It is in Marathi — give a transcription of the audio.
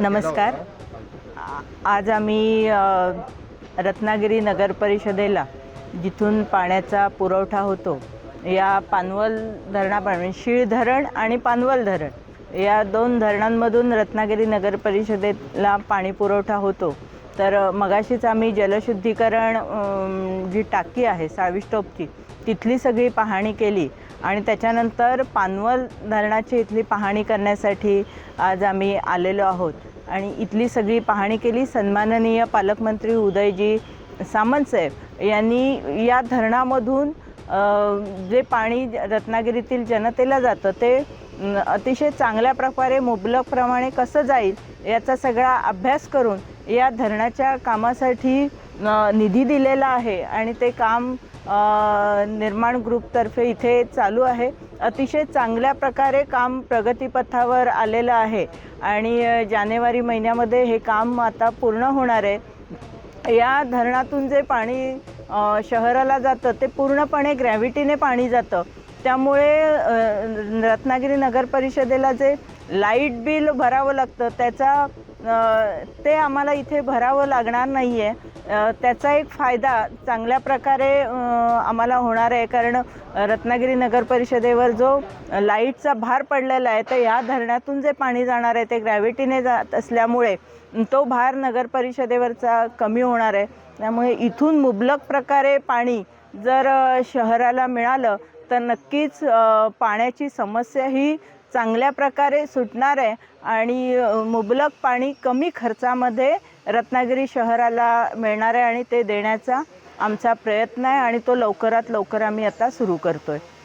नमस्कार. आज आम्ही रत्नागिरी नगर परिषदेला जिथून पाण्याचा पुरवठा होतो या पानवल धरणापासून शीळ धरण आणि पानवल धरण या दोन धरणांमधून रत्नागिरी नगर परिषदेला पाणी पुरवठा होतो. तर मगाशीच आम्ही जलशुद्धीकरण जी टाकी आहे साविस्टोपची तिथली सगळी पाहणी केली. आणि त्याच्यानंतर पानवल धरणाची इथली पाहणी करण्यासाठी आज आम्ही आलेलो आहोत. आणि इथली सगळी पाहणी केली सन्माननीय पालकमंत्री उदयजी सामंतसाहेब यांनी या धरणामधून जे पाणी रत्नागिरीतील जनतेला जातं ते अतिशय चांगल्या प्रकारे मुबलकप्रमाणे कसं जाईल याचा सगळा अभ्यास करून या धरणाच्या कामासाठी निधी दिलेला आहे आणि ते काम निर्माण ग्रुपतर्फे इथे चालू आहे. अतिशय चांगल्या प्रकारे काम प्रगतीपथावर आलेलं आहे आणि जानेवारी महिन्यामध्ये हे काम आता पूर्ण होणार आहे. या धरणातून जे पाणी शहराला जातं ते पूर्णपणे ग्रॅव्हिटीने पाणी जातं. त्यामुळे रत्नागिरी नगर परिषदेला जे लाइट बिल भरावं लागतं त्याचा ते आम्हाला इथे भरावं लागणार नाही आहे त्याचा एक फायदा चांगल्या प्रकारे आम्हाला होणार आहे. कारण रत्नागिरी नगर परिषदेवर जो लाईटचा भार पडलेला आहे तर या धरणातून जे पाणी जाणार आहे ते ग्रॅव्हिटीने जात असल्यामुळे तो भार नगर परिषदेवरचा कमी होणार आहे. त्यामुळे इथून मुबलक प्रकारे पाणी जर शहराला मिळालं तर नक्कीच पाण्याची समस्या ही चांगल्या प्रकारे सुटणार आहे आणि मुबलक पाणी कमी खर्चामध्ये रत्नागिरी शहराला मिळणार आहे आणि ते देण्याचा आमचा प्रयत्न आहे आणि तो लवकरात लवकर आम्ही आता सुरू करतो आहे